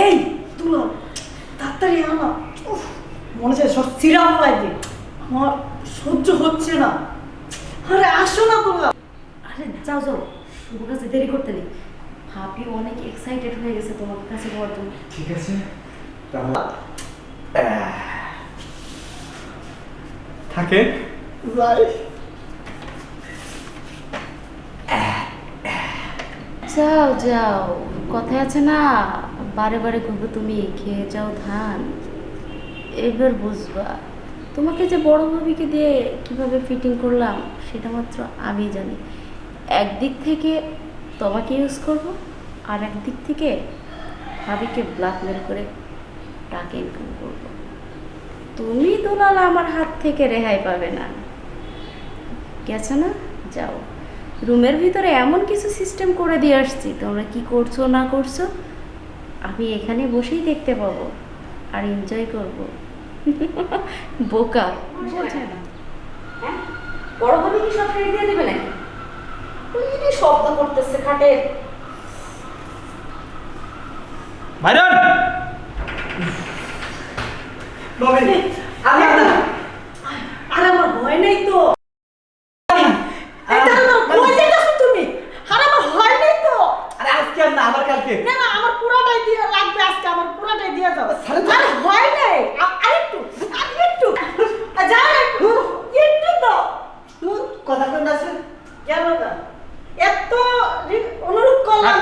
এই তুলো তাড়াতাড়ি আনা। উফ, মনে হচ্ছে সব চিরা ফলাই দে আমার সহ্য হচ্ছে না। আরে আসো না তোমরা। আরে যাও যাও। শুভ কাছে দেরি করতে নেই। ভাবি অনেক এক্সাইটেড হয়ে গেছে তোমার কাছে যাওয়ার জন্য। ঠিক আছে। তাহলে থাকে ভাই যাও যাও। কথায় আছে না। বারে বারে করব তুমি খেয়ে যাও ধান। এবার বুঝবা, তোমাকে যে বড় ভাবিকে দিয়ে কীভাবে ফিটিং করলাম, সেটা মাত্র আমি জানি। একদিক থেকে তোমাকে ইউজ করব, আর একদিক থেকে ভাবিকে ব্ল্যাকমেল করে টাকা ইনকাম করব। তুমি দুলাল আমার হাত থেকে রেহাই পাবে না। গেছে না? যাও। রুমের ভিতরে এমন কিছু সিস্টেম করে দিয়ে আসছি, তোমরা কি করছ না করছ? আমি এখানে বসেই দেখতে পাবো আর এনজয় করব। বোকা। বোঝে না হ্যাঁ? বড় কি সব দিয়ে দেবে নাকি? শব্দ করতেছে খাটে। মাইরন আমি আর হয় নাই। আরেকটু আরেকটু। যাও একটু। একটু তো। কথা কোন আছে কেন না এত অনুরোধ করলাম।